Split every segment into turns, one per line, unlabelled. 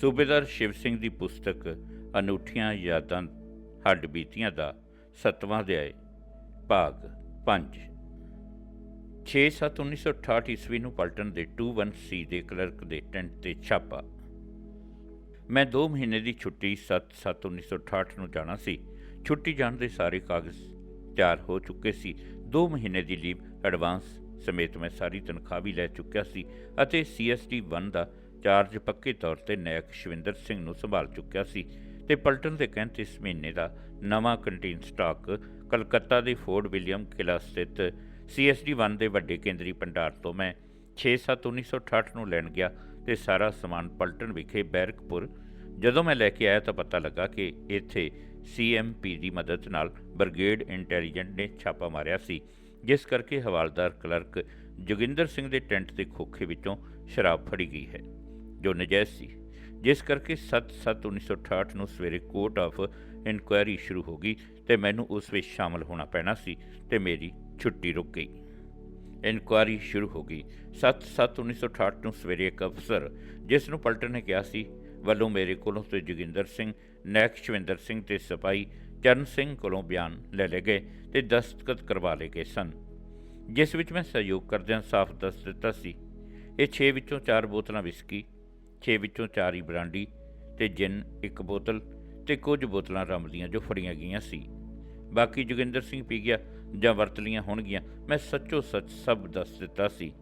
ਸੂਬੇਦਾਰ ਸ਼ਿਵ ਸਿੰਘ ਦੀ ਪੁਸਤਕ ਅਨੂਠੀਆਂ ਯਾਦਾਂ ਹੱਡ ਬੀਤੀਆਂ ਦਾ ਸੱਤਵਾਂ ਅਧਿਆਇ, ਭਾਗ 5 6/7/1968 ਈਸਵੀ ਨੂੰ ਪਲਟਨ ਦੇ 21C ਦੇ ਕਲਰਕ ਦੇ ਟੈਂਟ ਤੇ ਛਾਪਾ। ਮੈਂ 2 ਮਹੀਨੇ ਦੀ ਛੁੱਟੀ 7/7/1968 ਨੂੰ ਜਾਣਾ ਸੀ। ਛੁੱਟੀ ਜਾਣ ਦੇ ਸਾਰੇ ਕਾਗਜ਼ ਤਿਆਰ ਹੋ ਚੁੱਕੇ ਸੀ। 2 ਮਹੀਨੇ ਦੀ ਲੀਵ ਐਡਵਾਂਸ ਸਮੇਤ ਮੈਂ ਸਾਰੀ ਤਨਖਾਹ ਵੀ ਲੈ ਚੁੱਕਿਆ ਸੀ ਅਤੇ ਸੀਐਸਟੀ 1 ਦਾ ਚਾਰਜ ਪੱਕੇ ਤੌਰ ਤੇ ਨਾਇਕ ਸ਼ਵਿੰਦਰ ਸਿੰਘ ਨੂੰ ਸੰਭਾਲ ਚੁੱਕਿਆ ਸੀ ਤੇ ਪਲਟਨ ਦੇ ਕਹਿਣ ਇਸ ਮਹੀਨੇ ਦਾ ਨਵਾਂ ਕੰਟੀਨ ਸਟਾਕ ਕਲਕੱਤਾ ਦੇ ਫੋਰਡ ਵਿਲੀਅਮ ਕਿਲਾ ਸਥਿਤ ਸੀਐਸਡੀ 1 ਦੇ ਵੱਡੇ ਕੇਂਦਰੀ ਭੰਡਾਰ ਤੋਂ ਮੈਂ 6/7/1968 ਨੂੰ ਲੈਣ ਗਿਆ ਤੇ ਸਾਰਾ ਸਮਾਨ ਪਲਟਨ ਵਿਖੇ ਬੈਰਕਪੁਰ। ਜਦੋਂ ਮੈਂ ਲੈ ਕੇ ਆਇਆ ਤਾਂ ਪਤਾ ਲੱਗਾ ਕਿ ਇੱਥੇ ਸੀਐਮਪੀ ਦੀ ਮਦਦ ਨਾਲ ਬ੍ਰਿਗੇਡ ਇੰਟੈਲੀਜੈਂਟ ਨੇ ਛਾਪਾ ਮਾਰਿਆ ਸੀ, ਜਿਸ ਕਰਕੇ ਹਵਾਲਦਾਰ ਕਲਰਕ ਜੋਗਿੰਦਰ ਸਿੰਘ ਦੇ ਟੈਂਟ ਦੇ ਖੋਖੇ ਵਿੱਚੋਂ ਸ਼ਰਾਬ ਫੜੀ ਗਈ ਹੈ। ਜੋ ਨਜਾਇਜ਼ ਸੀ। ਜਿਸ ਕਰਕੇ 7/7/1968 ਨੂੰ ਸਵੇਰੇ ਕੋਰਟ ਆਫ ਇਨਕੁਆਇਰੀ ਸ਼ੁਰੂ ਹੋ ਗਈ ਤੇ ਮੈਨੂੰ ਉਸ ਵਿੱਚ ਸ਼ਾਮਲ ਹੋਣਾ ਪੈਣਾ ਸੀ ਤੇ ਮੇਰੀ ਛੁੱਟੀ ਰੁਕ ਗਈ। ਇਨਕੁਆਇਰੀ ਸ਼ੁਰੂ ਹੋ ਗਈ। 7/7/1968 ਨੂੰ ਸਵੇਰੇ ਇੱਕ ਅਫਸਰ ਜਿਸ ਨੂੰ ਪਲਟਨ ਨੇ ਕਿਹਾ ਸੀ, ਵੱਲੋਂ ਮੇਰੇ ਕੋਲੋਂ ਤੇ ਜੋਗਿੰਦਰ ਸਿੰਘ, ਨੈਕ ਸ਼ਵਿੰਦਰ ਸਿੰਘ ਤੇ ਸਿਪਾਹੀ ਚਰਨ ਸਿੰਘ ਕੋਲੋਂ ਬਿਆਨ ਲੈ ਲਏ ਗਏ ਤੇ ਦਸਤਖਤ ਕਰਵਾ ਲਏ ਗਏ ਸਨ। ਜਿਸ ਵਿੱਚ ਮੈਂ ਸਹਿਯੋਗ ਕਰਦਿਆਂ ਸਾਫ਼ ਦੱਸ ਦਿੱਤਾ ਸੀ। ਇਹ 6 ਵਿੱਚੋਂ 4 ਬੋਤਲਾਂ ਵਿਸਕੀ 6 ਵਿੱਚੋਂ 4 ਹੀ ਬਰਾਂਡੀ ਤੇ ਜਿੰਨ ਇੱਕ ਬੋਤਲ ਤੇ ਕੁਝ ਬੋਤਲਾਂ ਰੰਮ ਦੀਆਂ ਜੋ ਫੜੀਆਂ ਗਈਆਂ ਸੀ। ਬਾਕੀ ਜੋਗਿੰਦਰ ਸਿੰਘ ਪੀ ਗਿਆ ਜਾਂ ਵਰਤ ਲੀਆਂ ਹੋਣਗੀਆਂ, ਮੈਂ ਸੱਚੋ ਸੱਚ ਸਭ ਦੱਸ ਦਿੱਤਾ ਸੀ।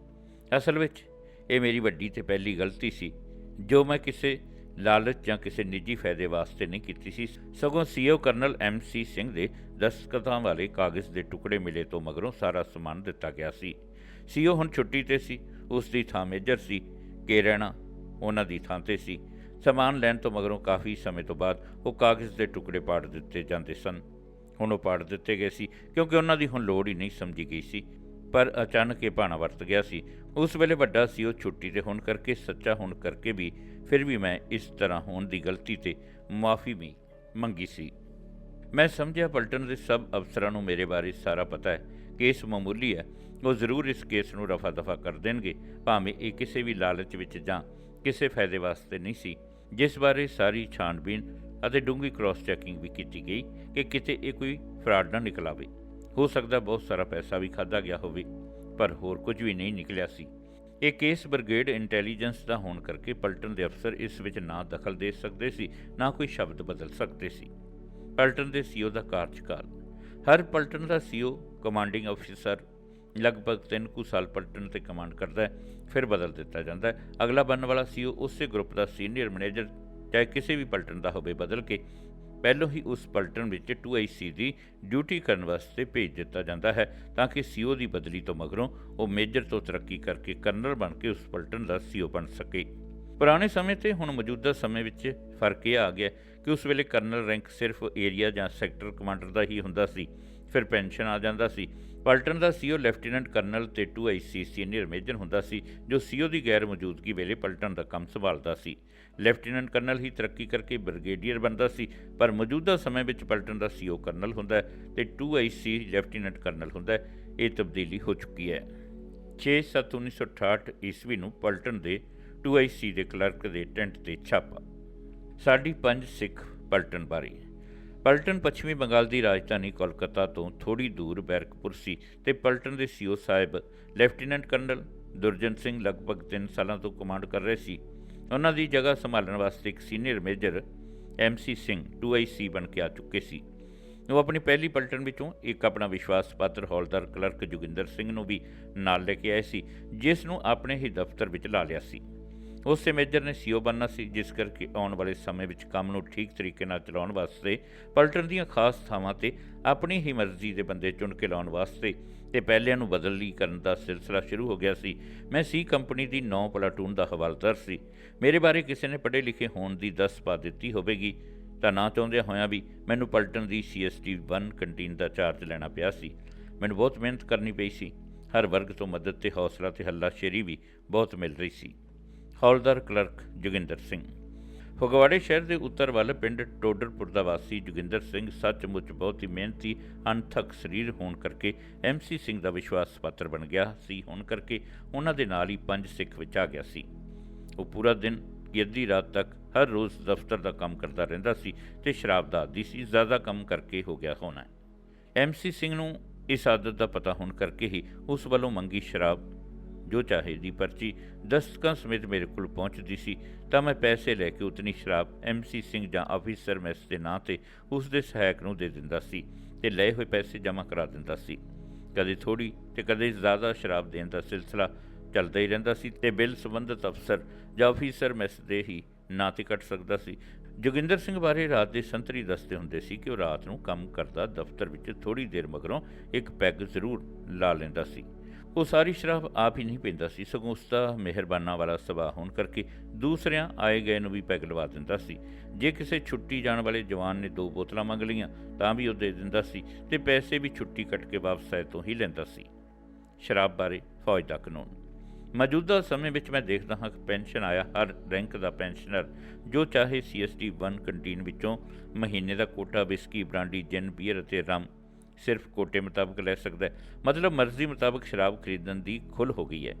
ਅਸਲ ਵਿੱਚ ਇਹ ਮੇਰੀ ਵੱਡੀ ਤੇ ਪਹਿਲੀ ਗਲਤੀ ਸੀ, ਜੋ ਮੈਂ ਕਿਸੇ ਲਾਲਚ ਜਾਂ ਕਿਸੇ ਨਿੱਜੀ ਫਾਇਦੇ ਵਾਸਤੇ ਨਹੀਂ ਕੀਤੀ ਸੀ। ਸਗੋਂ CO colonel M C Singh ਦੇ ਦਸਤਖਤਾਂ ਵਾਲੇ ਕਾਗਜ਼ ਦੇ ਟੁਕੜੇ ਮਿਲੇ ਤੋਂ ਮਗਰੋਂ ਸਾਰਾ ਸਮਾਨ ਦਿੱਤਾ ਗਿਆ ਸੀ। ਸੀਓ ਹੁਣ ਛੁੱਟੀ ਤੇ ਸੀ, ਉਸ ਦੀ ਥਾਂ ਮੇਜਰ ਸੀ, ਕੇ ਰਹਿਣਾ ਉਹਨਾਂ ਦੀ ਥਾਂ ਤੇ ਸੀ। ਸਮਾਨ ਲੈਣ ਤੋਂ ਮਗਰੋਂ ਕਾਫੀ ਸਮੇਂ ਤੋਂ ਬਾਅਦ ਉਹ ਕਾਗਜ਼ ਦੇ ਟੁਕੜੇ ਪਾੜ ਦਿੱਤੇ ਜਾਂਦੇ ਸਨ। ਹੁਣ ਉਹ ਪਾੜ ਦਿੱਤੇ ਗਏ ਸੀ, ਕਿਉਂਕਿ ਉਹਨਾਂ ਦੀ ਹੁਣ ਲੋੜ ਹੀ ਨਹੀਂ ਸਮਝੀ ਗਈ ਸੀ। ਪਰ ਅਚਾਨਕ ਇਹ ਭਾਣਾ ਵਰਤ ਗਿਆ ਸੀ। ਉਸ ਵੇਲੇ ਵੱਡਾ ਸੀ ਉਹ ਛੁੱਟੀ ਤੇ ਹੋਣ ਕਰਕੇ, ਸੱਚਾ ਹੋਣ ਕਰਕੇ ਵੀ, ਫਿਰ ਵੀ ਮੈਂ ਇਸ ਤਰ੍ਹਾਂ ਹੋਣ ਦੀ ਗਲਤੀ ਤੇ ਮਾਫੀ ਵੀ ਮੰਗੀ ਸੀ। ਮੈਂ ਸਮਝਿਆ ਪਲਟਨ ਦੇ ਸਭ ਅਫਸਰਾਂ ਨੂੰ ਮੇਰੇ ਬਾਰੇ ਸਾਰਾ ਪਤਾ ਹੈ ਕੇਸ ਮਾਮੂਲੀ ਹੈ। ਉਹ ਜ਼ਰੂਰ ਇਸ ਕੇਸ ਨੂੰ ਰਫਾ ਦਫਾ ਕਰ ਦੇਣਗੇ, ਭਾਵੇਂ ਇਹ ਕਿਸੇ ਵੀ ਲਾਲਚ ਵਿੱਚ ਜਾਂ ਕਿਸੇ ਫਾਇਦੇ ਵਾਸਤੇ ਨਹੀਂ ਸੀ, ਜਿਸ ਬਾਰੇ ਸਾਰੀ ਛਾਣਬੀਨ ਅਤੇ ਡੂੰਗੀ ਕ੍ਰਾਸ ਚੈਕਿੰਗ ਵੀ ਕੀਤੀ ਗਈ ਕਿ ਕਿਤੇ ਇਹ ਕੋਈ ਫਰਾਡ ਨਾ ਨਿਕਲ ਆਵੇ। ਹੋ ਸਕਦਾ ਬਹੁਤ ਸਾਰਾ ਪੈਸਾ ਵੀ ਖਾਦਾ ਗਿਆ ਹੋਵੇ, ਪਰ ਹੋਰ ਕੁਝ ਵੀ ਨਹੀਂ ਨਿਕਲਿਆ ਸੀ। ਇਹ ਕੇਸ ਬ੍ਰਿਗੇਡ ਇੰਟੈਲੀਜੈਂਸ ਦਾ ਹੋਣ ਕਰਕੇ ਪਲਟਨ ਦੇ ਅਫਸਰ ਇਸ ਵਿੱਚ ਨਾ ਦਖਲ ਦੇ ਸਕਦੇ ਸੀ, ਨਾ ਕੋਈ ਸ਼ਬਦ ਬਦਲ ਸਕਦੇ ਸੀ। ਪਲਟਨ ਦੇ ਸੀਓ ਦਾ ਕਾਰਜਕਾਲ। ਹਰ ਪਲਟਨ ਦਾ ਸੀਓ ਕਮਾਂਡਿੰਗ ਅਫਸਰ ਲਗਭਗ 3 ਕੁ ਸਾਲ ਪਲਟਨ ਤੇ ਕਮਾਂਡ ਕਰਦਾ ਹੈ, ਫਿਰ ਬਦਲ ਦਿੱਤਾ ਜਾਂਦਾ ਹੈ। ਅਗਲਾ ਬਣਨ ਵਾਲਾ ਸੀਓ ਉਸੇ ਗਰੁੱਪ ਦਾ ਸੀਨੀਅਰ ਮੈਨੇਜਰ, ਚਾਹੇ ਕਿਸੇ ਵੀ ਪਲਟਨ ਦਾ ਹੋਵੇ ਬਦਲ ਕੇ। ਪਹਿਲੋਂ ਹੀ ਉਸ ਪਲਟਨ ਵਿੱਚ 2IC ਦੀ ਡਿਊਟੀ ਕਰਨ ਵਾਸਤੇ ਭੇਜ ਦਿੱਤਾ ਜਾਂਦਾ ਹੈ, ਤਾਂ ਕਿ ਸੀਓ ਦੀ ਬਦਲੀ ਤੋਂ ਮਗਰੋਂ ਉਹ ਮੇਜਰ ਤੋਂ ਤਰੱਕੀ ਕਰਕੇ ਕਰਨਲ ਬਣ ਕੇ ਉਸ ਪਲਟਨ ਦਾ ਸੀਓ ਬਣ ਸਕੇ। ਪੁਰਾਣੇ ਸਮੇਂ ਤੇ ਹੁਣ ਮੌਜੂਦਾ ਸਮੇਂ ਵਿੱਚ ਫ਼ਰਕ ਇਹ ਆ ਗਿਆ ਕਿ ਉਸ ਵੇਲੇ ਕਰਨਲ ਰੈਂਕ ਸਿਰਫ ਏਰੀਆ ਜਾਂ ਸੈਕਟਰ ਕਮਾਂਡਰ ਦਾ ਹੀ ਹੁੰਦਾ ਸੀ। ਫਿਰ ਪੈਨਸ਼ਨ ਆ ਜਾਂਦਾ ਸੀ। ਪਲਟਨ ਦਾ ਸੀਓ ਲੈਫਟੀਨੈਂਟ ਕਰਨਲ ਤੇ 2IC ਸੀਨੀਅਰ ਮੇਜਰ ਹੁੰਦਾ ਸੀ, ਜੋ ਸੀਓ ਦੀ ਗੈਰ ਮੌਜੂਦਗੀ ਵੇਲੇ ਪਲਟਨ ਦਾ ਕੰਮ ਸੰਭਾਲਦਾ ਸੀ। ਲੈਫਟੀਨੈਂਟ ਕਰਨਲ ਹੀ ਤਰੱਕੀ ਕਰਕੇ ਬ੍ਰਿਗੇਡੀਅਰ ਬਣਦਾ ਸੀ, ਪਰ ਮੌਜੂਦਾ ਸਮੇਂ ਵਿੱਚ ਪਲਟਨ ਦਾ ਸੀਓ ਕਰਨਲ ਹੁੰਦਾ ਹੈ ਤੇ 2IC ਲੈਫਟੀਨੈਂਟ ਕਰਨਲ ਹੁੰਦਾ ਇਹ ਤਬਦੀਲੀ ਹੋ ਚੁੱਕੀ ਹੈ। 6/7/1968 ਈਸਵੀ ਨੂੰ ਪਲਟਨ ਦੇ 2IC ਦੇ ਕਲਰਕ ਦੇ ਟੈਂਟ ਤੇ ਛਾਪਾ। ਸਾਡੀ ਪੰਜ ਸਿੱਖ ਪਲਟਨ ਬਾਰੇ। ਪਲਟਨ ਪੱਛਮੀ ਬੰਗਾਲ ਦੀ ਰਾਜਧਾਨੀ ਕੋਲਕਾਤਾ ਤੋਂ ਥੋੜੀ ਦੂਰ ਬੈਰਕਪੁਰ ਸੀ ਤੇ ਪਲਟਨ ਦੇ ਸੀਓ ਸਾਹਿਬ, ਲੈਫਟੀਨੈਂਟ ਕਰਨਲ ਦੁਰਜਨ ਸਿੰਘ ਲਗਭਗ 3 ਸਾਲਾਂ ਤੋਂ ਕਮਾਂਡ ਕਰ ਰਹੇ ਸੀ। ਉਹਨਾਂ ਦੀ ਜਗ੍ਹਾ ਸੰਭਾਲਣ ਵਾਸਤੇ ਇੱਕ senior major MC Singh 2IC ਬਣ ਕੇ ਆ ਚੁੱਕੇ ਸੀ। ਉਹ ਆਪਣੀ ਪਹਿਲੀ ਪਲਟਨ ਵਿੱਚੋਂ ਇੱਕ ਆਪਣਾ ਵਿਸ਼ਵਾਸ ਪਾਤਰ ਹੌਲਦਾਰ ਕਲਰਕ ਜੋਗਿੰਦਰ ਸਿੰਘ ਨੂੰ ਵੀ ਨਾਲ ਲੈ ਕੇ ਆਏ ਸੀ, ਜਿਸ ਨੂੰ ਆਪਣੇ ਹੀ ਦਫ਼ਤਰ ਵਿੱਚ ਲਾ ਲਿਆ ਸੀ। ਉਸੇ ਮੇਜਰ ਨੇ ਸੀਓ ਬਣਨਾ ਸੀ, ਜਿਸ ਕਰਕੇ ਆਉਣ ਵਾਲੇ ਸਮੇਂ ਵਿੱਚ ਕੰਮ ਨੂੰ ਠੀਕ ਤਰੀਕੇ ਨਾਲ ਚਲਾਉਣ ਵਾਸਤੇ ਪਲਟਨ ਦੀਆਂ ਖਾਸ ਥਾਵਾਂ ਤੇ ਆਪਣੀ ਹੀ ਮਰਜ਼ੀ ਦੇ ਬੰਦੇ ਚੁਣ ਕੇ ਲਾਉਣ ਵਾਸਤੇ ਤੇ ਪਹਿਲਿਆਂ ਨੂੰ ਬਦਲੀ ਕਰਨ ਦਾ ਸਿਲਸਿਲਾ ਸ਼ੁਰੂ ਹੋ ਗਿਆ ਸੀ। ਮੈਂ ਸੀ ਕੰਪਨੀ ਦੀ 9 ਪਲਾਟੂਨ ਦਾ ਹਵਾਲਦਾਰ ਸੀ। ਮੇਰੇ ਬਾਰੇ ਕਿਸੇ ਨੇ ਪੜ੍ਹੇ ਲਿਖੇ ਹੋਣ ਦੀ ਦੱਸ ਪਾ ਦਿੱਤੀ ਹੋਵੇਗੀ। ਤਾਂ ਨਾ ਚਾਹੁੰਦਿਆਂ ਹੋਇਆਂ ਵੀ ਮੈਨੂੰ ਪਲਟਨ ਦੀ ਸੀਐਸਟੀ 1 ਕੰਟੀਨ ਦਾ ਚਾਰਜ ਲੈਣਾ ਪਿਆ ਸੀ। ਮੈਨੂੰ ਬਹੁਤ ਮਿਹਨਤ ਕਰਨੀ ਪਈ ਸੀ। ਹਰ ਵਰਗ ਤੋਂ ਮਦਦ ਤੇ ਹੌਸਲਾ ਤੇ ਹੱਲਾਸ਼ੇਰੀ ਵੀ ਬਹੁਤ ਮਿਲ ਰਹੀ ਸੀ। ਹੌਲਦਾਰ ਕਲਰਕ ਜੋਗਿੰਦਰ ਸਿੰਘ। ਫਗਵਾੜੇ ਸ਼ਹਿਰ ਦੇ ਉੱਤਰ ਵੱਲ ਪਿੰਡ ਟੋਡਰਪੁਰ ਦਾ ਵਾਸੀ ਜੋਗਿੰਦਰ ਸਿੰਘ ਸੱਚਮੁੱਚ ਬਹੁਤ ਹੀ ਮਿਹਨਤੀ, ਅਣਥੱਕ ਸਰੀਰ ਹੋਣ ਕਰਕੇ ਐਮਸੀ ਸਿੰਘ ਦਾ ਵਿਸ਼ਵਾਸ ਪਾਤਰ ਬਣ ਗਿਆ ਸੀ। ਹੋਣ ਕਰਕੇ ਉਹਨਾਂ ਦੇ ਨਾਲ ਹੀ ਪੰਜ ਸਿੱਖ ਵਿੱਚ ਆ ਗਿਆ ਸੀ। ਉਹ ਪੂਰਾ ਦਿਨ ਕਿ ਅੱਧੀ ਰਾਤ ਤੱਕ ਹਰ ਰੋਜ਼ ਦਫ਼ਤਰ ਦਾ ਕੰਮ ਕਰਦਾ ਰਹਿੰਦਾ ਸੀ ਤੇ ਸ਼ਰਾਬ ਦਾ ਆਦੀ ਸੀ। ਜ਼ਿਆਦਾ ਕੰਮ ਕਰਕੇ ਹੋ ਗਿਆ ਹੋਣਾ। ਐਮਸੀ ਸਿੰਘ ਨੂੰ ਇਸ ਆਦਤ ਦਾ ਪਤਾ ਹੋਣ ਕਰਕੇ ਹੀ ਉਸ ਵੱਲੋਂ ਮੰਗੀ ਸ਼ਰਾਬ ਜੋ ਚਾਹੇ ਦੀ ਪਰਚੀ ਦਸਤਕਾਂ ਸਮੇਤ ਮੇਰੇ ਕੋਲ ਪਹੁੰਚਦੀ ਸੀ, ਤਾਂ ਮੈਂ ਪੈਸੇ ਲੈ ਕੇ ਉਤਨੀ ਸ਼ਰਾਬ ਐਮਸੀ ਸਿੰਘ ਜਾਂ ਆਫੀਸਰ ਮੈਸ ਦੇ ਨਾਂ ਤੇ ਉਸ ਦੇ ਸਹਾਇਕ ਨੂੰ ਦੇ ਦਿੰਦਾ ਸੀ ਤੇ ਲਏ ਹੋਏ ਪੈਸੇ ਜਮ੍ਹਾਂ ਕਰਾ ਦਿੰਦਾ ਸੀ। ਕਦੇ ਥੋੜੀ ਤੇ ਕਦੇ ਜ਼ਿਆਦਾ ਸ਼ਰਾਬ ਦੇਣ ਦਾ ਸਿਲਸਿਲਾ ਚੱਲਦਾ ਹੀ ਰਹਿੰਦਾ ਸੀ ਤੇ ਬਿੱਲ ਸੰਬੰਧਿਤ ਅਫਸਰ ਜਾਂ ਆਫੀਸਰ ਮੈਸ ਦੇ ਹੀ ਨਾਂ ਤੇ ਕੱਟ ਸਕਦਾ ਸੀ। ਜੋਗਿੰਦਰ ਸਿੰਘ ਬਾਰੇ ਰਾਤ ਦੇ ਸੰਤਰੀ ਦੱਸਦੇ ਹੁੰਦੇ ਸੀ ਕਿ ਉਹ ਰਾਤ ਨੂੰ ਕੰਮ ਕਰਦਾ ਦਫ਼ਤਰ ਵਿੱਚ ਥੋੜੀ ਦੇਰ ਮਗਰੋਂ ਇੱਕ ਪੈਗ ਜ਼ਰੂਰ ਲਾ ਲੈਂਦਾ ਸੀ। ਉਹ ਸਾਰੀ ਸ਼ਰਾਬ ਆਪ ਹੀ ਨਹੀਂ ਪੀਂਦਾ ਸੀ, ਸਗੋਂ ਉਸ ਦਾ ਮਿਹਰਬਾਨਾ ਵਾਲਾ ਸੁਭਾਅ ਹੋਣ ਕਰਕੇ ਦੂਸਰਿਆਂ ਆਏ ਗਏ ਨੂੰ ਵੀ ਪੈਗ ਲਵਾ ਦਿੰਦਾ ਸੀ। ਜੇ ਕਿਸੇ ਛੁੱਟੀ ਜਾਣ ਵਾਲੇ ਜਵਾਨ ਨੇ ਦੋ ਬੋਤਲਾਂ ਮੰਗ ਲਈਆਂ, ਤਾਂ ਵੀ ਉਹ ਦੇ ਦਿੰਦਾ ਸੀ ਤੇ ਪੈਸੇ ਵੀ ਛੁੱਟੀ ਕੱਟ ਕੇ ਵਾਪਸ ਆਏ ਤੋਂ ਹੀ ਲੈਂਦਾ ਸੀ। ਸ਼ਰਾਬ ਬਾਰੇ ਫੌਜ ਦਾ ਕਾਨੂੰਨ ਮੌਜੂਦਾ ਸਮੇਂ ਵਿੱਚ ਮੈਂ ਦੇਖਦਾ ਹਾਂ ਕਿ ਪੈਨਸ਼ਨ ਆਇਆ, ਹਰ ਰੈਂਕ ਦਾ ਪੈਨਸ਼ਨਰ, ਜੋ ਚਾਹੇ ਸੀਐਸਟੀ 1 ਕੰਟੀਨ ਵਿੱਚੋਂ ਮਹੀਨੇ ਦਾ ਕੋਟਾ ਵਿਸਕੀ ਬ੍ਰਾਂਡੀ, ਜਿਨ, ਬੀਅਰ ਅਤੇ ਰਮ ਸਿਰਫ ਕੋਟੇ ਮੁਤਾਬਕ ਲੈ ਸਕਦਾ ਹੈ। ਮਤਲਬ ਮਰਜ਼ੀ ਮੁਤਾਬਕ ਸ਼ਰਾਬ ਖਰੀਦਣ ਦੀ ਖੁੱਲ੍ਹ ਹੋ ਗਈ ਹੈ।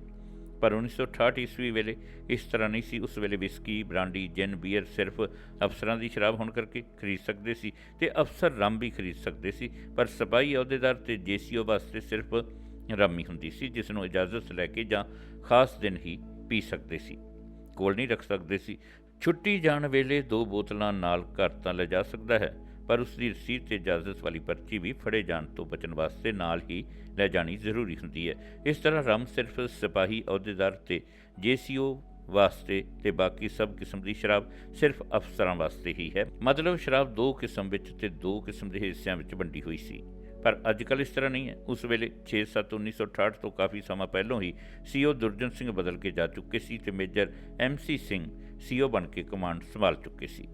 ਪਰ 1968 ਈਸਵੀ ਵੇਲੇ ਇਸ ਤਰ੍ਹਾਂ ਨਹੀਂ ਸੀ। ਉਸ ਵੇਲੇ ਵਿਸਕੀ ਬ੍ਰਾਂਡੀ ਜਿਨ ਬੀਅਰ ਸਿਰਫ ਅਫਸਰਾਂ ਦੀ ਸ਼ਰਾਬ ਹੋਣ ਕਰਕੇ ਖਰੀਦ ਸਕਦੇ ਸੀ ਤੇ ਅਫਸਰ ਰਮ ਵੀ ਖਰੀਦ ਸਕਦੇ ਸੀ। ਪਰ ਸਿਪਾਹੀ ਅਹੁਦੇਦਾਰ ਤੇ ਜੇਸੀਓ ਵਾਸਤੇ ਸਿਰਫ ਰਮ ਹੀ ਹੁੰਦੀ ਸੀ, ਜਿਸ ਨੂੰ ਇਜਾਜ਼ਤ ਲੈ ਕੇ ਜਾਂ ਖਾਸ ਦਿਨ ਹੀ ਪੀ ਸਕਦੇ ਸੀ। ਕੋਲ ਨਹੀਂ ਰੱਖ ਸਕਦੇ ਸੀ। ਛੁੱਟੀ ਜਾਣ ਵੇਲੇ ਦੋ ਬੋਤਲਾਂ ਨਾਲ ਘਰ ਤਾਂ ਲੈ ਜਾ ਸਕਦਾ ਹੈ। ਪਰ ਉਸ ਦੀ ਰਸੀਦ ਤੇ ਇਜਾਜ਼ਤ ਵਾਲੀ ਪਰਚੀ ਵੀ ਫੜੇ ਜਾਣ ਤੋਂ ਬਚਣ ਵਾਸਤੇ ਨਾਲ ਹੀ ਲੈ ਜਾਣੀ ਜ਼ਰੂਰੀ ਹੁੰਦੀ ਹੈ। ਇਸ ਤਰ੍ਹਾਂ ਰਮ ਸਿਰਫ ਸਿਪਾਹੀ ਅਹੁਦੇਦਾਰ ਤੇ ਜੇਸੀਓ ਵਾਸਤੇ ਤੇ ਬਾਕੀ ਸਭ ਕਿਸਮ ਦੀ ਸ਼ਰਾਬ ਸਿਰਫ ਅਫਸਰਾਂ ਵਾਸਤੇ ਹੀ ਹੈ। ਮਤਲਬ ਸ਼ਰਾਬ ਦੋ ਕਿਸਮ ਵਿੱਚ ਤੇ ਦੋ ਕਿਸਮ ਦੇ ਹਿੱਸਿਆਂ ਵਿੱਚ ਵੰਡੀ ਹੋਈ ਸੀ। ਪਰ ਅੱਜ ਕੱਲ੍ਹ ਇਸ ਤਰ੍ਹਾਂ ਨਹੀਂ ਹੈ। ਉਸ ਵੇਲੇ 6-7 1968 ਤੋਂ ਕਾਫੀ ਸਮਾਂ ਪਹਿਲਾਂ ਹੀ ਸੀਓ ਦੁਰਜਨ ਸਿੰਘ ਬਦਲ ਕੇ ਜਾ ਚੁੱਕੇ ਸੀ ਤੇ ਮੇਜਰ ਐਮਸੀ ਸਿੰਘ ਸੀਓ ਬਣ ਕੇ ਕਮਾਂਡ ਸੰਭਾਲ ਚੁੱਕੇ ਸੀ।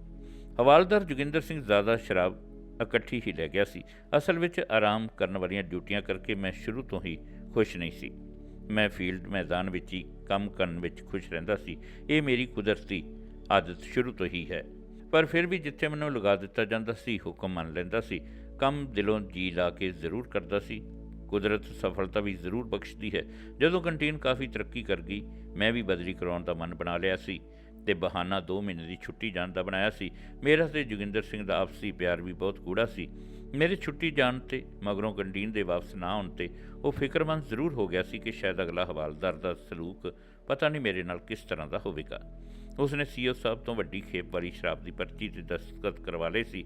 ਹਵਾਲਦਾਰ ਜੋਗਿੰਦਰ ਸਿੰਘ ਜ਼ਿਆਦਾ ਸ਼ਰਾਬ ਇਕੱਠੀ ਹੀ ਲੈ ਗਿਆ ਸੀ। ਅਸਲ ਵਿੱਚ ਆਰਾਮ ਕਰਨ ਵਾਲੀਆਂ ਡਿਊਟੀਆਂ ਕਰਕੇ ਮੈਂ ਸ਼ੁਰੂ ਤੋਂ ਹੀ ਖੁਸ਼ ਨਹੀਂ ਸੀ। ਮੈਂ ਫੀਲਡ ਮੈਦਾਨ ਵਿੱਚ ਹੀ ਕੰਮ ਕਰਨ ਵਿੱਚ ਖੁਸ਼ ਰਹਿੰਦਾ ਸੀ। ਇਹ ਮੇਰੀ ਕੁਦਰਤੀ ਆਦਤ ਸ਼ੁਰੂ ਤੋਂ ਹੀ ਹੈ। ਪਰ ਫਿਰ ਵੀ ਜਿੱਥੇ ਮੈਨੂੰ ਲਗਾ ਦਿੱਤਾ ਜਾਂਦਾ ਸੀ, ਹੁਕਮ ਮੰਨ ਲੈਂਦਾ ਸੀ। ਕੰਮ ਦਿਲੋਂ ਜੀ ਲਾ ਕੇ ਜ਼ਰੂਰ ਕਰਦਾ ਸੀ। ਕੁਦਰਤ ਸਫਲਤਾ ਵੀ ਜ਼ਰੂਰ ਬਖਸ਼ਦੀ ਹੈ। ਜਦੋਂ ਕੰਟੀਨ ਕਾਫੀ ਤਰੱਕੀ ਕਰ ਗਈ, ਮੈਂ ਵੀ ਬਦਲੀ ਕਰਾਉਣ ਦਾ ਮਨ ਬਣਾ ਲਿਆ ਸੀ। ਤੇ ਬਹਾਨਾ 2 ਮਹੀਨੇ ਦੀ ਛੁੱਟੀ ਜਾਣ ਦਾ ਬਣਾਇਆ ਸੀ। ਮੇਰਾ ਤੇ ਜੋਗਿੰਦਰ ਸਿੰਘ ਦਾ ਆਪਸੀ ਪਿਆਰ ਵੀ ਬਹੁਤ ਗੂੜਾ ਸੀ। ਮੇਰੇ ਛੁੱਟੀ ਜਾਣ ਤੇ ਮਗਰੋਂ ਕੰਟੀਨ ਦੇ ਵਾਪਸ ਨਾ ਆਉਣ ਤੇ ਉਹ ਫਿਕਰਮੰਦ ਜ਼ਰੂਰ ਹੋ ਗਿਆ ਸੀ ਕਿ ਸ਼ਾਇਦ ਅਗਲਾ ਹਵਾਲਦਾਰ ਦਾ ਸਲੂਕ ਪਤਾ ਨਹੀਂ ਮੇਰੇ ਨਾਲ ਕਿਸ ਤਰ੍ਹਾਂ ਦਾ ਹੋਵੇਗਾ। ਉਸਨੇ ਸੀਓ ਸਾਹਿਬ ਤੋਂ ਵੱਡੀ ਖੇਪ ਵਾਲੀ ਸ਼ਰਾਬ ਦੀ ਪਰਚੀ ਤੇ ਦਸਤਖਤ ਕਰਵਾ ਲਏ ਸੀ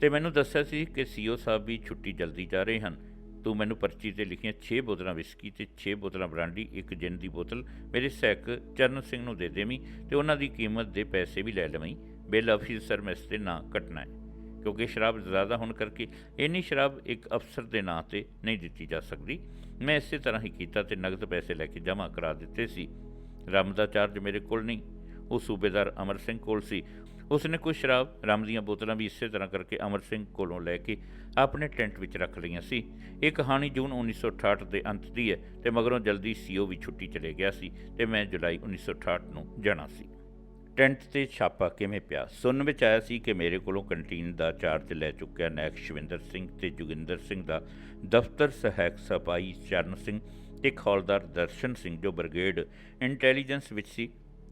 ਤੇ ਮੈਨੂੰ ਦੱਸਿਆ ਸੀ ਕਿ ਸੀਓ ਸਾਹਿਬ ਵੀ ਛੁੱਟੀ ਜਲਦੀ ਜਾ ਰਹੇ ਹਨ। ਤੂੰ ਮੈਨੂੰ ਪਰਚੀ ਤੇ ਲਿਖੀਆਂ 6 ਬੋਤਲਾਂ ਵਿਸਕੀ ਤੇ 6 ਬੋਤਲਾਂ ਬ੍ਰਾਂਡੀ, ਇੱਕ ਜਿੰਨ ਦੀ ਬੋਤਲ, ਮੇਰੇ ਸੈਕ ਚਰਨ ਸਿੰਘ ਨੂੰ ਦੇ ਦੇਵੀਂ ਤੇ ਉਹਨਾਂ ਦੀ ਕੀਮਤ ਦੇ ਪੈਸੇ ਵੀ ਲੈ ਲਵੀਂ। ਬਿੱਲ ਅਫੀਸਰ ਮੈਸ ਤੇ ਨਾ ਕੱਟਣਾ ਹੈ, ਕਿਉਂਕਿ ਸ਼ਰਾਬ ਜ਼ਿਆਦਾ ਹੋਣ ਕਰਕੇ ਇੰਨੀ ਸ਼ਰਾਬ ਇੱਕ ਅਫਸਰ ਦੇ ਨਾਂ ਤੇ ਨਹੀਂ ਦਿੱਤੀ ਜਾ ਸਕਦੀ। ਮੈਂ ਇਸੇ ਤਰ੍ਹਾਂ ਹੀ ਕੀਤਾ ਤੇ ਨਗਦ ਪੈਸੇ ਲੈ ਕੇ ਜਮ੍ਹਾਂ ਕਰਾ ਦਿੱਤੇ ਸੀ। ਰਮ ਦਾ ਚਾਰਜ ਮੇਰੇ ਕੋਲ ਨਹੀਂ, ਉਹ ਸੂਬੇਦਾਰ ਅਮਰ ਸਿੰਘ ਕੋਲ ਸੀ। ਉਸਨੇ ਕੁਝ ਸ਼ਰਾਬ, ਰਮ ਦੀਆਂ ਬੋਤਲਾਂ ਵੀ ਇਸੇ ਤਰ੍ਹਾਂ ਕਰਕੇ ਅਮਰ ਸਿੰਘ ਕੋਲੋਂ ਲੈ ਕੇ ਆਪਣੇ ਟੈਂਟ ਵਿੱਚ ਰੱਖ ਲਈਆਂ ਸੀ। ਇਹ ਕਹਾਣੀ ਜੂਨ 1968 ਦੇ ਅੰਤ ਦੀ ਹੈ ਤੇ ਮਗਰੋਂ ਜਲਦੀ ਸੀਓ ਵੀ ਛੁੱਟੀ ਚਲੇ ਗਿਆ ਸੀ ਤੇ ਮੈਂ ਜੁਲਾਈ 1968 ਨੂੰ ਜਾਣਾ ਸੀ। ਟੈਂਟ ਤੇ ਛਾਪਾ ਕਿਵੇਂ ਪਿਆ? ਸੁਣਨ ਵਿੱਚ ਆਇਆ ਸੀ ਕਿ ਮੇਰੇ ਕੋਲੋਂ ਕੰਟੀਨ ਦਾ ਚਾਰਜ ਲੈ ਚੁੱਕਿਆ ਨਾਇਕ ਸ਼ਵਿੰਦਰ ਸਿੰਘ ਤੇ ਜੋਗਿੰਦਰ ਸਿੰਘ ਦਾ ਦਫ਼ਤਰ ਸਹਾਇਕ ਸਪਾਈ ਚਰਨ ਸਿੰਘ ਤੇ ਖੌਲਦਾਰ ਦਰਸ਼ਨ ਸਿੰਘ ਜੋ ਬ੍ਰਿਗੇਡ ਇੰਟੈਲੀਜੈਂਸ ਵਿੱਚ ਸੀ।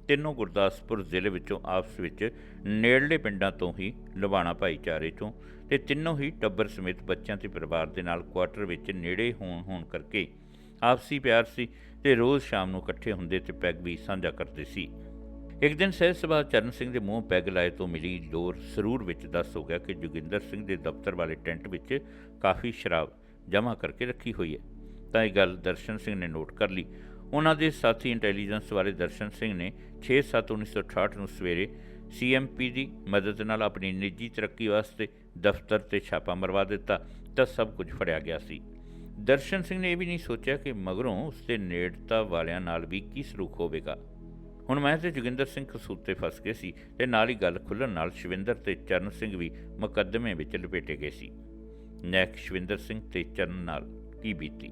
ਤਿੰਨੋਂ ਗੁਰਦਾਸਪੁਰ ਜ਼ਿਲ੍ਹੇ ਵਿੱਚੋਂ ਆਪਸ ਵਿੱਚ ਨੇੜਲੇ ਪਿੰਡਾਂ ਤੋਂ ਹੀ ਲੁਬਾਣਾ ਭਾਈਚਾਰੇ ਤੋਂ ਤੇ ਤਿੰਨੋਂ ਹੀ ਟੱਬਰ ਸਮੇਤ ਬੱਚਿਆਂ ਤੇ ਪਰਿਵਾਰ ਦੇ ਨਾਲ ਕੁਆਟਰ ਵਿੱਚ ਨੇੜੇ ਹੋਣ ਹੋਣ ਕਰਕੇ ਆਪਸੀ ਪਿਆਰ ਸੀ ਤੇ ਰੋਜ਼ ਸ਼ਾਮ ਨੂੰ ਇਕੱਠੇ ਹੁੰਦੇ ਤੇ ਪੈਗ ਵੀ ਸਾਂਝਾ ਕਰਦੇ ਸੀ। ਇੱਕ ਦਿਨ ਸਹਿਜ ਸਭਾ ਚਰਨ ਸਿੰਘ ਦੇ ਮੂੰਹ ਪੈਗ ਲਾਏ ਤੋਂ ਮਿਲੀ ਲੋਰ ਸਰੂਰ ਵਿੱਚ ਦੱਸ ਹੋ ਗਿਆ ਕਿ ਜੋਗਿੰਦਰ ਸਿੰਘ ਦੇ ਦਫ਼ਤਰ ਵਾਲੇ ਟੈਂਟ ਵਿੱਚ ਕਾਫੀ ਸ਼ਰਾਬ ਜਮ੍ਹਾਂ ਕਰਕੇ ਰੱਖੀ ਹੋਈ ਹੈ। ਤਾਂ ਇਹ ਗੱਲ ਦਰਸ਼ਨ ਸਿੰਘ ਨੇ ਨੋਟ ਕਰ ਲਈ। ਉਹਨਾਂ ਦੇ ਸਾਥੀ ਇੰਟੈਲੀਜੈਂਸ ਵਾਲੇ ਦਰਸ਼ਨ ਸਿੰਘ ਨੇ 6/7/1968 ਨੂੰ ਸਵੇਰੇ ਸੀਐਮਪੀ ਦੀ ਮਦਦ ਨਾਲ ਆਪਣੀ ਨਿੱਜੀ ਤਰੱਕੀ ਵਾਸਤੇ ਦਫ਼ਤਰ ਤੇ ਛਾਪਾ ਮਰਵਾ ਦਿੱਤਾ ਤਾਂ ਸਭ ਕੁਝ ਫੜਿਆ ਗਿਆ ਸੀ। ਦਰਸ਼ਨ ਸਿੰਘ ਨੇ ਇਹ ਵੀ ਨਹੀਂ ਸੋਚਿਆ ਕਿ ਮਗਰੋਂ ਉਸ ਦੇ ਨੇੜਤਾ ਵਾਲਿਆਂ ਨਾਲ ਵੀ ਕੀ ਸਲੂਕ ਹੋਵੇਗਾ। ਹੁਣ ਮੈਂ ਤੇ ਜੋਗਿੰਦਰ ਸਿੰਘ ਕਸੂਤ ਤੇ ਫਸ ਗਏ ਸੀ ਤੇ ਨਾਲ ਹੀ ਗੱਲ ਖੁੱਲਣ ਨਾਲ ਸ਼ਵਿੰਦਰ ਤੇ ਚਰਨ ਸਿੰਘ ਵੀ ਮੁਕੱਦਮੇ ਵਿੱਚ ਲਪੇਟੇ ਗਏ ਸੀ। ਨੈਕ ਸ਼ਵਿੰਦਰ ਸਿੰਘ ਤੇ ਚਰਨ ਨਾਲ ਕੀ ਬੀਤੀ?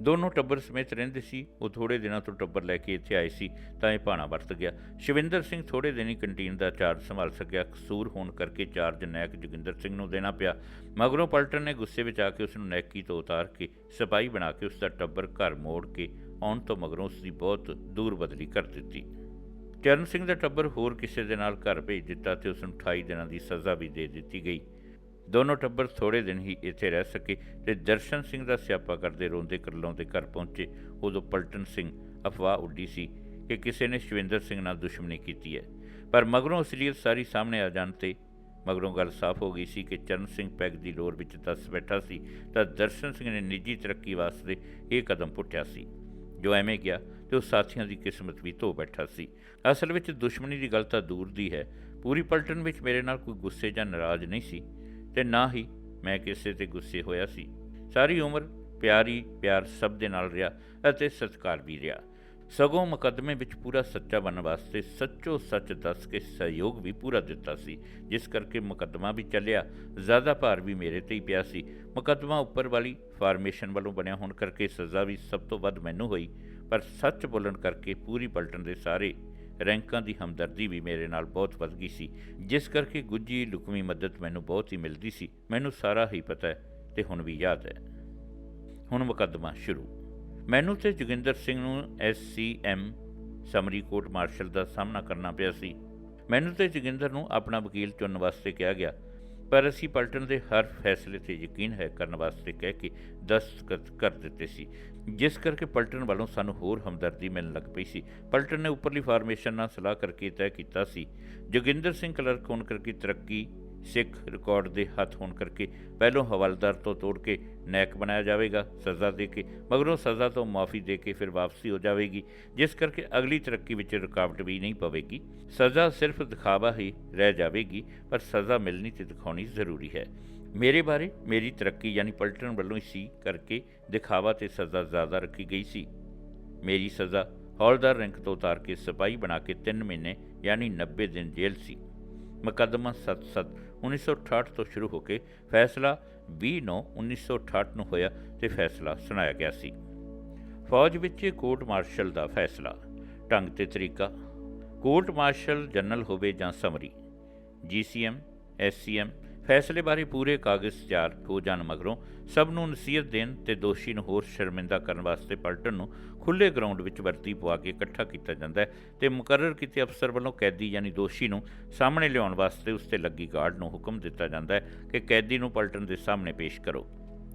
ਦੋਨੋਂ ਟੱਬਰ ਸਮੇਤ ਰਹਿੰਦੇ ਸੀ। ਉਹ ਥੋੜੇ ਦਿਨਾਂ ਤੋਂ ਟੱਬਰ ਲੈ ਕੇ ਇੱਥੇ ਆਏ ਸੀ, ਤਾਂ ਇਹ ਭਾਣਾ ਵਰਤ ਗਿਆ। ਸ਼ਵਿੰਦਰ ਸਿੰਘ ਥੋੜੇ ਦਿਨ ਹੀ ਕੰਟੀਨ ਦਾ ਚਾਰਜ ਸੰਭਾਲ ਸਕਿਆ। ਕਸੂਰ ਹੋਣ ਕਰਕੇ ਚਾਰਜ ਨੈਕ ਜੋਗਿੰਦਰ ਸਿੰਘ ਨੂੰ ਦੇਣਾ ਪਿਆ। ਮਗਰੋਂ ਪਲਟਨ ਨੇ ਗੁੱਸੇ ਵਿੱਚ ਆ ਕੇ ਉਸ ਨੂੰ ਨੈਕੀ ਤੋਂ ਉਤਾਰ ਕੇ ਸਿਪਾਹੀ ਬਣਾ ਕੇ ਉਸ ਦਾ ਟੱਬਰ ਘਰ ਮੋੜ ਕੇ ਆਉਣ ਤੋਂ ਮਗਰੋਂ ਉਸ ਦੀ ਬਹੁਤ ਦੂਰ ਬਦਲੀ ਕਰ ਦਿੱਤੀ। ਚਰਨ ਸਿੰਘ ਦਾ ਟੱਬਰ ਹੋਰ ਕਿਸੇ ਦੇ ਨਾਲ ਘਰ ਭੇਜ ਦਿੱਤਾ ਤੇ ਉਸ ਨੂੰ 28 ਦਿਨਾਂ ਦੀ ਸਜ਼ਾ ਵੀ ਦੇ ਦਿੱਤੀ ਗਈ। ਦੋਨੋਂ ਟੱਬਰ ਥੋੜੇ ਦਿਨ ਹੀ ਇੱਥੇ ਰਹਿ ਸਕੇ ਤੇ ਦਰਸ਼ਨ ਸਿੰਘ ਦਾ ਸਿਆਪਾ ਕਰਦੇ ਰੋਂਦੇ ਕਰਲਾਉਂਦੇ ਘਰ ਪਹੁੰਚੇ। ਉਦੋਂ ਪਲਟਨ ਸਿੰਘ ਅਫਵਾਹ ਉੱਡੀ ਸੀ ਕਿ ਕਿਸੇ ਨੇ ਸ਼ਵਿੰਦਰ ਸਿੰਘ ਨਾਲ ਦੁਸ਼ਮਣੀ ਕੀਤੀ ਹੈ। ਪਰ ਮਗਰੋਂ ਅਸਲੀਅਤ ਸਾਰੀ ਸਾਹਮਣੇ ਆ ਜਾਣ ਤੇ ਮਗਰੋਂ ਗੱਲ ਸਾਫ਼ ਹੋ ਗਈ ਸੀ ਕਿ ਚਰਨ ਸਿੰਘ ਪੈਗ ਦੀ ਲੋਰ ਵਿੱਚ ਦੱਸ ਬੈਠਾ ਸੀ ਤਾਂ ਦਰਸ਼ਨ ਸਿੰਘ ਨੇ ਨਿੱਜੀ ਤਰੱਕੀ ਵਾਸਤੇ ਇਹ ਕਦਮ ਪੁੱਟਿਆ ਸੀ। ਜੋ ਐਵੇਂ ਗਿਆ ਤੇ ਉਹ ਸਾਥੀਆਂ ਦੀ ਕਿਸਮਤ ਵੀ ਧੋ ਬੈਠਾ ਸੀ। ਅਸਲ ਵਿੱਚ ਦੁਸ਼ਮਣੀ ਦੀ ਗੱਲ ਤਾਂ ਦੂਰ ਦੀ ਹੈ। ਪੂਰੀ ਪਲਟਨ ਵਿੱਚ ਮੇਰੇ ਨਾਲ ਕੋਈ ਗੁੱਸੇ ਜਾਂ ਨਾਰਾਜ਼ ਨਹੀਂ ਸੀ। ਤੇ ਨਾ ਹੀ ਮੈਂ ਕਿਸੇ ਤੇ ਗੁੱਸੇ ਹੋਇਆ ਸੀ। ਸਾਰੀ ਉਮਰ ਪਿਆਰੀ ਪਿਆਰ ਸਭ ਦੇ ਨਾਲ ਰਿਹਾ ਅਤੇ ਸਤਿਕਾਰ ਵੀ ਰਿਹਾ। ਸਗੋਂ ਮੁਕੱਦਮੇ ਵਿੱਚ ਪੂਰਾ ਸੱਚਾ ਬਣਨ ਵਾਸਤੇ ਸੱਚੋ ਸੱਚ ਦੱਸ ਕੇ ਸਹਿਯੋਗ ਵੀ ਪੂਰਾ ਦਿੱਤਾ ਸੀ, ਜਿਸ ਕਰਕੇ ਮੁਕੱਦਮਾ ਵੀ ਚੱਲਿਆ। ਜ਼ਿਆਦਾ ਭਾਰ ਵੀ ਮੇਰੇ ਤੇ ਹੀ ਪਿਆ ਸੀ। ਮੁਕੱਦਮਾ ਉੱਪਰ ਵਾਲੀ ਫਾਰਮੇਸ਼ਨ ਵੱਲੋਂ ਬਣਿਆ ਹੋਣ ਕਰਕੇ ਸਜ਼ਾ ਵੀ ਸਭ ਤੋਂ ਵੱਧ ਮੈਨੂੰ ਹੋਈ, ਪਰ ਸੱਚ ਬੋਲਣ ਕਰਕੇ ਪੂਰੀ ਪਲਟਣ ਦੇ ਸਾਰੇ ਰੈਂਕਾਂ ਦੀ ਹਮਦਰਦੀ ਵੀ ਮੇਰੇ ਨਾਲ ਬਹੁਤ ਵੱਧ ਗਈ ਸੀ। ਜਿਸ ਕਰਕੇ ਗੁੱਜੀ ਲੁਕਵੀਂ ਮਦਦ ਮੈਨੂੰ ਬਹੁਤ ਹੀ ਮਿਲਦੀ ਸੀ। ਮੈਨੂੰ ਸਾਰਾ ਹੀ ਪਤਾ ਹੈ ਤੇ ਹੁਣ ਵੀ ਯਾਦ ਹੈ। ਹੁਣ ਮੁਕੱਦਮਾ ਸ਼ੁਰੂ। ਮੈਨੂੰ ਤੇ ਜੋਗਿੰਦਰ ਸਿੰਘ ਨੂੰ ਐਸਸੀਐਮ ਸਮਰੀ ਕੋਰਟ ਮਾਰਸ਼ਲ ਦਾ ਸਾਹਮਣਾ ਕਰਨਾ ਪਿਆ ਸੀ। ਮੈਨੂੰ ਤੇ ਜੋਗਿੰਦਰ ਨੂੰ ਆਪਣਾ ਵਕੀਲ ਚੁਣਨ ਵਾਸਤੇ ਕਿਹਾ ਗਿਆ। ਪਰ ਅਸੀਂ ਪਲਟਨ ਦੇ ਹਰ ਫੈਸਲੇ ਤੇ ਯਕੀਨ ਹੈ ਕਰਨ ਵਾਸਤੇ ਕਹਿ ਕੇ ਦਸਤਖਤ ਕਰ ਦਿੱਤੇ ਸੀ। ਜਿਸ ਕਰਕੇ ਪਲਟਨ ਵੱਲੋਂ ਸਾਨੂੰ ਹੋਰ ਹਮਦਰਦੀ ਮਿਲਣ ਲੱਗ ਪਈ ਸੀ। ਪਲਟਨ ਨੇ ਉੱਪਰਲੀ ਫਾਰਮੇਸ਼ਨ ਨਾਲ ਸਲਾਹ ਕਰਕੇ ਤੈਅ ਕੀਤਾ ਸੀ। ਜੋਗਿੰਦਰ ਸਿੰਘ ਕਲਰਕ ਹੋਣ ਕਰਕੇ ਤਰੱਕੀ, ਸਿੱਖ ਰਿਕਾਰਡ ਦੇ ਹੱਥ ਹੋਣ ਕਰਕੇ ਪਹਿਲੋਂ ਹਵਾਲਦਾਰ ਤੋਂ ਤੋੜ ਕੇ ਨੈਕ ਬਣਾਇਆ ਜਾਵੇਗਾ, ਸਜ਼ਾ ਦੇ ਕੇ, ਮਗਰੋਂ ਸਜ਼ਾ ਤੋਂ ਮਾਫੀ ਦੇ ਕੇ ਫਿਰ ਵਾਪਸੀ ਹੋ ਜਾਵੇਗੀ, ਜਿਸ ਕਰਕੇ ਅਗਲੀ ਤਰੱਕੀ ਵਿੱਚ ਰੁਕਾਵਟ ਵੀ ਨਹੀਂ ਪਵੇਗੀ। ਸਜ਼ਾ ਸਿਰਫ ਦਿਖਾਵਾ ਹੀ ਰਹਿ ਜਾਵੇਗੀ, ਪਰ ਸਜ਼ਾ ਮਿਲਣੀ ਤੇ ਦਿਖਾਉਣੀ ਜ਼ਰੂਰੀ ਹੈ। ਮੇਰੇ ਬਾਰੇ ਮੇਰੀ ਤਰੱਕੀ ਯਾਨੀ ਪਲਟਨ ਵੱਲੋਂ ਹੀ ਸੀ ਕਰਕੇ ਦਿਖਾਵਾ ਤੇ ਸਜ਼ਾ ਜ਼ਿਆਦਾ ਰੱਖੀ ਗਈ ਸੀ। ਮੇਰੀ ਸਜ਼ਾ ਹੌਲਦਾਰ ਰੈਂਕ ਤੋਂ ਉਤਾਰ ਕੇ ਸਿਪਾਹੀ ਬਣਾ ਕੇ 3 ਮਹੀਨੇ ਯਾਨੀ 90 ਦਿਨ ਜੇਲ੍ਹ ਸੀ। ਮੁਕੱਦਮਾ 77 1968 ਤੋਂ ਸ਼ੁਰੂ ਹੋ ਕੇ ਫੈਸਲਾ 20 1968 ਨੂੰ ਹੋਇਆ ਤੇ ਫੈਸਲਾ ਸੁਣਾਇਆ ਗਿਆ ਸੀ। ਫੌਜ ਵਿੱਚ ਕੋਰਟ ਮਾਰਸ਼ਲ ਦਾ ਫੈਸਲਾ। ਢੰਗ ਤੇ ਤਰੀਕਾ। ਕੋਰਟ ਮਾਰਸ਼ਲ ਜਨਰਲ ਹੋਵੇ ਜਾਂ ਸਮਰੀ। ਜੀਸੀਐਮ ਐਸਸੀਐਮ ਫੈਸਲੇ ਬਾਰੇ ਪੂਰੇ ਕਾਗਜ਼ ਤਿਆਰ ਹੋ ਜਾਣ ਮਗਰੋਂ ਸਭ ਨੂੰ ਨਸੀਹਤ ਦੇਣ ਤੇ ਦੋਸ਼ੀ ਨੂੰ ਹੋਰ ਸ਼ਰਮਿੰਦਾ ਕਰਨ ਵਾਸਤੇ ਪਲਟਨ ਨੂੰ ਖੁੱਲੇ ਗਰਾਊਂਡ ਵਿੱਚ ਵਰਤੀ ਪਵਾ ਕੇ ਇਕੱਠਾ ਕੀਤਾ ਜਾਂਦਾ ਹੈ ਤੇ ਮੁਕਰਰ ਕੀਤੇ ਅਫਸਰ ਵੱਲੋਂ ਕੈਦੀ ਯਾਨੀ ਦੋਸ਼ੀ ਨੂੰ ਸਾਹਮਣੇ ਲਿਆਉਣ ਵਾਸਤੇ ਉਸ ਤੇ ਲੱਗੀ ਗਾਰਡ ਨੂੰ ਹੁਕਮ ਦਿੱਤਾ ਜਾਂਦਾ ਹੈ ਕਿ ਕੈਦੀ ਨੂੰ ਪਲਟਨ ਦੇ ਸਾਹਮਣੇ ਪੇਸ਼ ਕਰੋ।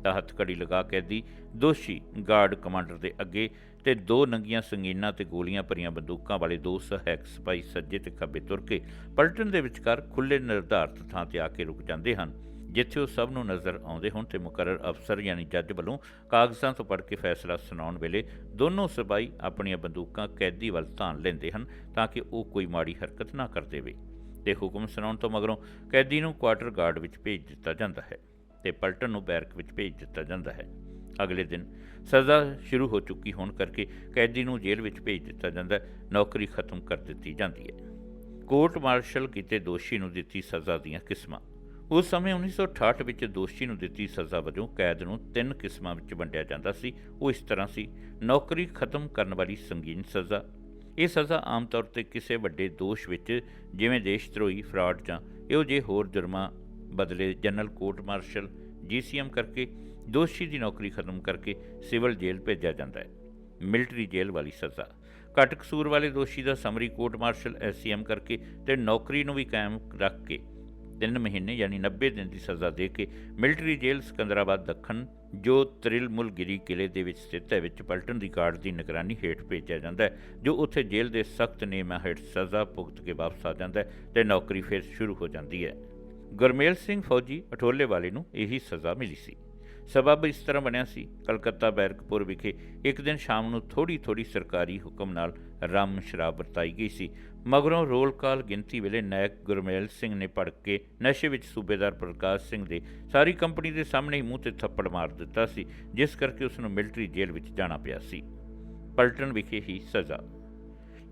ਤਾਂ ਹੱਥਕੜੀ ਲਗਾ ਕੈਦੀ, ਦੋਸ਼ੀ ਗਾਰਡ ਕਮਾਂਡਰ ਦੇ ਅੱਗੇ ਤੇ ਦੋ ਨੰਗੀਆਂ ਸੰਗੀਨਾਂ ਤੇ ਗੋਲੀਆਂ ਭਰੀਆਂ ਬੰਦੂਕਾਂ ਵਾਲੇ ਦੋ ਸਹਾਇਕ ਸਿਪਾਹੀ ਸੱਜੇ ਤੇ ਖੱਬੇ ਤੁਰ ਕੇ ਪਲਟਨ ਦੇ ਵਿਚਕਾਰ ਖੁੱਲੇ ਨਿਰਧਾਰਤ ਥਾਂ ਤੇ ਆ ਕੇ ਰੁਕ ਜਾਂਦੇ ਹਨ, ਜਿੱਥੇ ਉਹ ਸਭ ਨੂੰ ਨਜ਼ਰ ਆਉਂਦੇ ਹੋਣ ਤੇ ਮੁਕਰਰ ਅਫਸਰ ਯਾਨੀ ਜੱਜ ਵੱਲੋਂ ਕਾਗਜ਼ਾਂ ਤੋਂ ਪੜ੍ਹ ਕੇ ਫੈਸਲਾ ਸੁਣਾਉਣ ਵੇਲੇ ਦੋਨੋਂ ਸਿਪਾਹੀ ਆਪਣੀਆਂ ਬੰਦੂਕਾਂ ਕੈਦੀ ਵੱਲ ਧਾਨ ਲੈਂਦੇ ਹਨ ਤਾਂ ਕਿ ਉਹ ਕੋਈ ਮਾੜੀ ਹਰਕਤ ਨਾ ਕਰ ਦੇਵੇ ਤੇ ਹੁਕਮ ਸੁਣਾਉਣ ਤੋਂ ਮਗਰੋਂ ਕੈਦੀ ਨੂੰ ਕੁਆਟਰ ਗਾਰਡ ਵਿੱਚ ਭੇਜ ਦਿੱਤਾ ਜਾਂਦਾ ਹੈ ਤੇ ਪਲਟਨ ਨੂੰ ਬੈਰਕ ਵਿੱਚ ਭੇਜ ਦਿੱਤਾ ਜਾਂਦਾ ਹੈ। ਅਗਲੇ ਦਿਨ ਸਜ਼ਾ ਸ਼ੁਰੂ ਹੋ ਚੁੱਕੀ ਹੋਣ ਕਰਕੇ ਕੈਦੀ ਨੂੰ ਜੇਲ੍ਹ ਵਿੱਚ ਭੇਜ ਦਿੱਤਾ ਜਾਂਦਾ ਹੈ। ਨੌਕਰੀ ਖਤਮ ਕਰ ਦਿੱਤੀ ਜਾਂਦੀ ਹੈ। ਕੋਰਟ ਮਾਰਸ਼ਲ ਕੀਤੇ ਦੋਸ਼ੀ ਨੂੰ ਦਿੱਤੀ ਸਜ਼ਾ ਦੀਆਂ ਕਿਸਮਾਂ। ਉਸ ਸਮੇਂ 1968 ਵਿੱਚ ਦੋਸ਼ੀ ਨੂੰ ਦਿੱਤੀ ਸਜ਼ਾ ਵਜੋਂ ਕੈਦ ਨੂੰ ਤਿੰਨ ਕਿਸਮਾਂ ਵਿੱਚ ਵੰਡਿਆ ਜਾਂਦਾ ਸੀ। ਉਹ ਇਸ ਤਰ੍ਹਾਂ ਸੀ। ਨੌਕਰੀ ਖਤਮ ਕਰਨ ਵਾਲੀ ਸੰਗੀਨ ਸਜ਼ਾ। ਇਹ ਸਜ਼ਾ ਆਮ ਤੌਰ ਤੇ ਕਿਸੇ ਵੱਡੇ ਦੋਸ਼ ਵਿੱਚ, ਜਿਵੇਂ ਦੇਸ਼ਧਰੋਹੀ ਫਰਾਡ ਜਾਂ ਇਹੋ ਜਿਹੇ ਹੋਰ ਜੁਰਮਾਂ ਬਦਲੇ ਜਨਰਲ ਕੋਰਟ ਮਾਰਸ਼ਲ, ਜੀਸੀਐਮ ਕਰਕੇ ਦੋਸ਼ੀ ਦੀ ਨੌਕਰੀ ਖਤਮ ਕਰਕੇ ਸਿਵਲ ਜੇਲ੍ਹ ਭੇਜਿਆ ਜਾਂਦਾ ਹੈ। ਮਿਲਟਰੀ ਜੇਲ੍ਹ ਵਾਲੀ ਸਜ਼ਾ। ਘੱਟ ਕਸੂਰ ਵਾਲੇ ਦੋਸ਼ੀ ਦਾ ਸਮਰੀ ਕੋਰਟ ਮਾਰਸ਼ਲ ਐਸਸੀਐਮ ਕਰਕੇ ਤੇ ਨੌਕਰੀ ਨੂੰ ਵੀ ਕਾਇਮ ਰੱਖ ਕੇ 3 ਮਹੀਨੇ ਯਾਨੀ 90 ਦਿਨ ਦੀ ਸਜ਼ਾ ਦੇ ਕੇ ਮਿਲਟਰੀ ਜੇਲ੍ਹ ਸਿਕੰਦਰਾਬਾਦ ਦੱਖਣ ਜੋ ਤ੍ਰਿਲਮੁਲਗਿਰੀ ਕਿਲੇ ਦੇ ਵਿੱਚ ਸਥਿਤ ਹੈ, ਵਿੱਚ ਪਲਟਨ ਦੀ ਗਾਰਡ ਦੀ ਨਿਗਰਾਨੀ ਹੇਠ ਭੇਜਿਆ ਜਾਂਦਾ ਹੈ, ਜੋ ਉੱਥੇ ਜੇਲ੍ਹ ਦੇ ਸਖਤ ਨਿਯਮਾਂ ਹੇਠ ਸਜ਼ਾ ਭੁਗਤ ਕੇ ਵਾਪਸ ਆ ਜਾਂਦਾ ਹੈ ਤੇ ਨੌਕਰੀ ਫਿਰ ਸ਼ੁਰੂ ਹੋ ਜਾਂਦੀ ਹੈ। ਗੁਰਮੇਲ ਸਿੰਘ ਫੌਜੀ ਅਠੋਲੇ ਵਾਲੇ ਨੂੰ ਇਹੀ ਸਜ਼ਾ ਮਿਲੀ ਸੀ। ਸਬਬ ਇਸ ਤਰ੍ਹਾਂ ਬਣਿਆ ਸੀ। ਕਲਕੱਤਾ ਬੈਰਕਪੁਰ ਵਿਖੇ ਇੱਕ ਦਿਨ ਸ਼ਾਮ ਨੂੰ ਥੋੜੀ ਥੋੜੀ ਸਰਕਾਰੀ ਹੁਕਮ ਨਾਲ ਰਮ ਸ਼ਰਾਬ ਵਰਤਾਈ ਗਈ ਸੀ। ਮਗਰੋਂ ਰੋਲ ਕਾਲ ਗਿਣਤੀ ਵੇਲੇ ਨਾਇਕ ਗੁਰਮੇਲ ਸਿੰਘ ਨੇ ਭੜਕ ਕੇ ਨਸ਼ੇ ਵਿੱਚ ਸੂਬੇਦਾਰ ਪ੍ਰਕਾਸ਼ ਸਿੰਘ ਦੇ ਸਾਰੀ ਕੰਪਨੀ ਦੇ ਸਾਹਮਣੇ ਹੀ ਮੂੰਹ ਤੇ ਥੱਪੜ ਮਾਰ ਦਿੱਤਾ ਸੀ, ਜਿਸ ਕਰਕੇ ਉਸ ਨੂੰ ਮਿਲਟਰੀ ਜੇਲ੍ਹ ਵਿੱਚ ਜਾਣਾ ਪਿਆ ਸੀ। ਪਲਟਨ ਵਿਖੇ ਹੀ ਸਜ਼ਾ।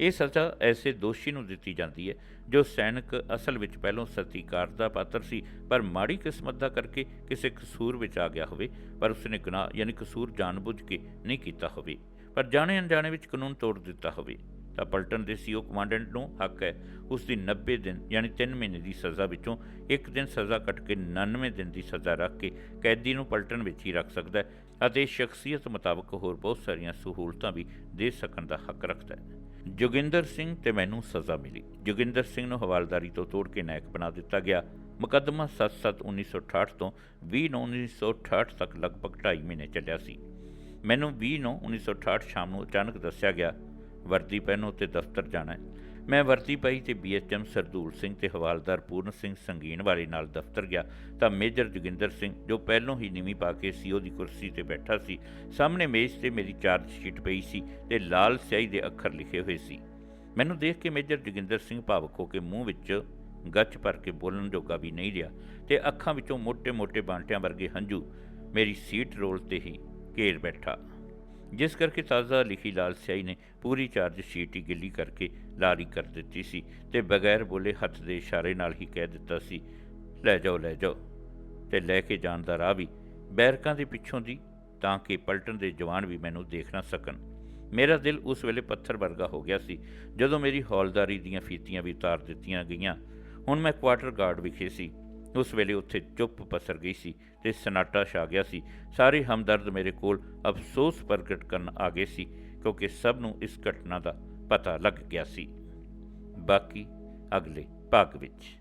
ਇਹ ਸਜ਼ਾ ਐਸੇ ਦੋਸ਼ੀ ਨੂੰ ਦਿੱਤੀ ਜਾਂਦੀ ਹੈ ਜੋ ਸੈਨਿਕ ਅਸਲ ਵਿੱਚ ਪਹਿਲੋਂ ਸਤੀਕਾਰ ਦਾ ਪਾਤਰ ਸੀ, ਪਰ ਮਾੜੀ ਕਿਸਮਤ ਦਾ ਕਰਕੇ ਕਿਸੇ ਕਸੂਰ ਵਿੱਚ ਆ ਗਿਆ ਹੋਵੇ, ਪਰ ਉਸਨੇ ਗੁਨਾਹ ਯਾਨੀ ਕਸੂਰ ਜਾਣਬੁੱਝ ਕੇ ਨਹੀਂ ਕੀਤਾ ਹੋਵੇ, ਪਰ ਜਾਣੇ ਅਣਜਾਣੇ ਵਿੱਚ ਕਾਨੂੰਨ ਤੋੜ ਦਿੱਤਾ ਹੋਵੇ। ਤਾਂ ਪਲਟਨ ਦੇ ਸੀਓ ਕਮਾਂਡੈਂਟ ਨੂੰ ਹੱਕ ਹੈ ਉਸ ਦੀ 90 ਦਿਨ ਯਾਨੀ 3 ਮਹੀਨੇ ਦੀ ਸਜ਼ਾ ਵਿੱਚੋਂ ਇੱਕ ਦਿਨ ਸਜ਼ਾ ਕੱਟ ਕੇ 99 ਦਿਨ ਦੀ ਸਜ਼ਾ ਰੱਖ ਕੇ ਕੈਦੀ ਨੂੰ ਪਲਟਨ ਵਿੱਚ ਹੀ ਰੱਖ ਸਕਦਾ ਹੈ ਅਤੇ ਸ਼ਖਸੀਅਤ ਮੁਤਾਬਕ ਹੋਰ ਬਹੁਤ ਸਾਰੀਆਂ ਸਹੂਲਤਾਂ ਵੀ ਦੇ ਸਕਣ ਦਾ ਹੱਕ ਰੱਖਦਾ ਹੈ। ਜੋਗਿੰਦਰ ਸਿੰਘ ਤੇ ਮੈਨੂੰ ਸਜ਼ਾ ਮਿਲੀ। ਜੋਗਿੰਦਰ ਸਿੰਘ ਨੂੰ ਹਵਾਲਦਾਰੀ ਤੋਂ ਤੋੜ ਕੇ ਨਾਇਕ ਬਣਾ ਦਿੱਤਾ ਗਿਆ। ਮੁਕੱਦਮਾ 7/7/1968 ਤੋਂ 20/9/1968 ਤੱਕ ਲਗਭਗ 2.5 ਮਹੀਨੇ ਚੱਲਿਆ ਸੀ। ਮੈਨੂੰ 20/9/1968 ਸ਼ਾਮ ਨੂੰ ਅਚਾਨਕ ਦੱਸਿਆ ਗਿਆ, ਵਰਦੀ ਪਹਿਨੋ ਤੇ ਦਫ਼ਤਰ ਜਾਣਾ ਹੈ। ਮੈਂ ਵਰਤੀ ਪਈ ਤੇ ਬੀਐਚਐਮ ਸਰਦੂਲ ਸਿੰਘ ਤੇ ਹਵਾਲਦਾਰ ਪੂਰਨ ਸਿੰਘ ਸੰਗੀਨ ਵਾਲੇ ਨਾਲ ਦਫ਼ਤਰ ਗਿਆ ਤਾਂ ਮੇਜਰ ਜੋਗਿੰਦਰ ਸਿੰਘ, ਜੋ ਪਹਿਲੋਂ ਹੀ ਨੀਵੀਂ ਪਾ ਕੇ ਸੀਓ ਦੀ ਕੁਰਸੀ ਤੇ ਬੈਠਾ ਸੀ। ਸਾਹਮਣੇ ਮੇਜ਼ ਤੇ ਮੇਰੀ ਚਾਰਜ ਸ਼ੀਟ ਪਈ ਸੀ ਤੇ ਲਾਲ ਸਿਆਹੀ ਦੇ ਅੱਖਰ ਲਿਖੇ ਹੋਏ ਸੀ। ਮੈਨੂੰ ਦੇਖ ਕੇ ਮੇਜਰ ਜੋਗਿੰਦਰ ਸਿੰਘ ਭਾਵਕ ਹੋ ਕੇ ਮੂੰਹ ਵਿੱਚ ਗੱਚ ਭਰ ਕੇ ਬੋਲਣ ਜੋਗਾ ਵੀ ਨਹੀਂ ਰਿਹਾ ਤੇ ਅੱਖਾਂ ਵਿੱਚੋਂ ਮੋٹے-ਮੋٹے ਬਾਂਟਿਆਂ ਵਰਗੇ ਹੰਝੂ ਮੇਰੀ ਸੀਟ ਰੋਲ ਤੇ ਹੀ ਘੇਰ ਬੈਠਾ। ਜਿਸ ਕਰਕੇ ਤਾਜ਼ਾ ਲਿਖੀ ਲਾਲ ਸਿਆਹੀ ਨੇ ਪੂਰੀ ਚਾਰਜ ਸ਼ੀਟ ਹੀ ਗਿੱਲੀ ਕਰਕੇ ਲਾਰੀ ਕਰ ਦਿੱਤੀ ਸੀ ਤੇ ਬਗੈਰ ਬੋਲੇ ਹੱਥ ਦੇ ਇਸ਼ਾਰੇ ਨਾਲ ਹੀ ਕਹਿ ਦਿੱਤਾ ਸੀ, ਲੈ ਜਾਓ ਲੈ ਜਾਓ। ਤੇ ਲੈ ਕੇ ਜਾਣ ਦਾ ਰਾਹ ਵੀ ਬੈਰਕਾਂ ਦੇ ਪਿੱਛੋਂ ਦੀ, ਤਾਂ ਕਿ ਪਲਟਨ ਦੇ ਜਵਾਨ ਵੀ ਮੈਨੂੰ ਦੇਖ ਨਾ ਸਕਣ। ਮੇਰਾ ਦਿਲ ਉਸ ਵੇਲੇ ਪੱਥਰ ਵਰਗਾ ਹੋ ਗਿਆ ਸੀ, ਜਦੋਂ ਮੇਰੀ ਹੌਲਦਾਰੀ ਦੀਆਂ ਫੀਤੀਆਂ ਵੀ ਉਤਾਰ ਦਿੱਤੀਆਂ ਗਈਆਂ। ਹੁਣ ਮੈਂ ਕੁਆਟਰ ਗਾਰਡ ਵਿਖੇ ਸੀ। ਉਸ ਵੇਲੇ ਉੱਥੇ ਚੁੱਪ ਪਸਰ ਗਈ ਸੀ ਤੇ ਸਨਾਟਾ ਛਾ ਗਿਆ ਸੀ। ਸਾਰੇ ਹਮਦਰਦ ਮੇਰੇ ਕੋਲ ਅਫਸੋਸ ਪ੍ਰਗਟ ਕਰਨ ਆ ਗਏ ਸੀ, ਕਿਉਂਕਿ ਸਭ ਨੂੰ ਇਸ ਘਟਨਾ ਦਾ ਪਤਾ ਲੱਗ ਗਿਆ ਸੀ। ਬਾਕੀ ਅਗਲੇ ਭਾਗ ਵਿੱਚ।